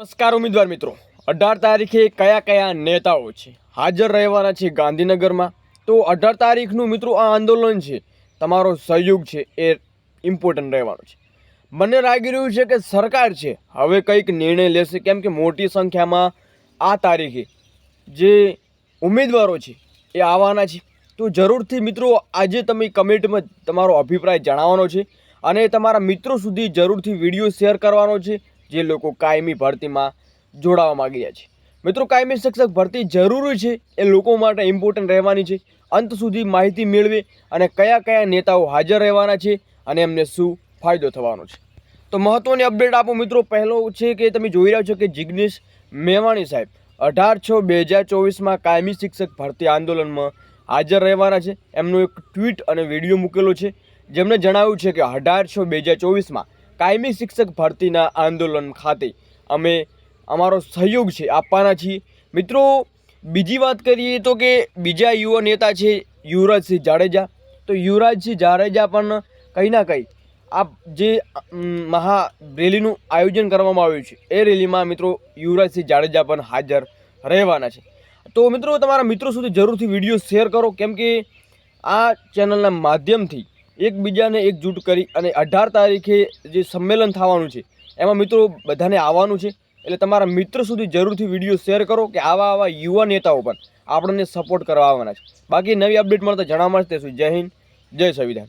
નમસ્કાર ઉમેદવાર મિત્રો. અઢાર તારીખે કયા કયા નેતાઓ છે? હાજર રહેવાના છે ગાંધીનગરમાં. તો અઢાર તારીખનું મિત્રો આ આંદોલન છે, તમારો સહયોગ છે એ ઇમ્પોર્ટન્ટ રહેવાનો છે. મને લાગી રહ્યું છે કે સરકાર છે, હવે કંઈક નિર્ણય લેશે. કેમ કે મોટી સંખ્યામાં આ તારીખે જે ઉમેદવારો છે એ આવવાના છે. તો જરૂરથી મિત્રો આજે તમે કમેન્ટમાં તમારો અભિપ્રાય જણાવવાનો છે અને તમારા મિત્રો સુધી જરૂરથી વીડિયો શેર કરવાનો છે. જે લોકો કાયમી ભરતીમાં જોડાવા માગી રહ્યા છે. મિત્રો, કાયમી શિક્ષક ભરતી જરૂરી છે, એ લોકો માટે ઇમ્પોર્ટન્ટ રહેવાની છે. અંત સુધી માહિતી મેળવે અને કયા કયા નેતાઓ હાજર રહેવાના છે અને એમને શું ફાયદો થવાનો છે. તો મહત્ત્વની અપડેટ આપો મિત્રો, પહેલો છે કે તમે જોઈ રહ્યા છો કે જિગ્નેશ મેવાણી સાહેબ અઢાર છ બે હજાર ચોવીસમાં કાયમી શિક્ષક ભરતી આંદોલનમાં હાજર રહેવાના છે. એમનો એક ટ્વીટ અને વીડિયો મૂકેલો છે. જેમણે જણાવ્યું છે કે અઢાર છ બે હજાર ચોવીસમાં કાયમી શિક્ષક ભરતીના આંદોલન ખાતે અમે અમારો સહયોગ છે, આપવાના છીએ. મિત્રો, બીજી વાત કરીએ તો કે બીજા યુવા નેતા છે યુવરાજસિંહ જાડેજા. તો યુવરાજસિંહ જાડેજા પણ કંઈ ના કંઈ આ જે મહા રેલીનું આયોજન કરવામાં આવ્યું છે, એ રેલીમાં મિત્રો યુવરાજસિંહ જાડેજા પણ હાજર રહેવાના છે. તો મિત્રો, તમારા મિત્રો સુધી જરૂરથી વીડિયો શેર કરો, કેમ કે આ ચેનલના માધ્યમથી એકબીજાને એકજૂટ કરી અને અઢાર તારીખે જે સંમેલન થવાનું છે, એમાં મિત્રો બધાને આવવાનું છે. એટલે તમારા મિત્ર સુધી જરૂરથી વીડિયો શેર કરો કે આવા આવા યુવા નેતાઓ પણ આપણને સપોર્ટ કરવા આવવાના છે. બાકી નવી અપડેટ મળતા જણાવવા મળશે જય હિન્દ, જય સંવિધાન.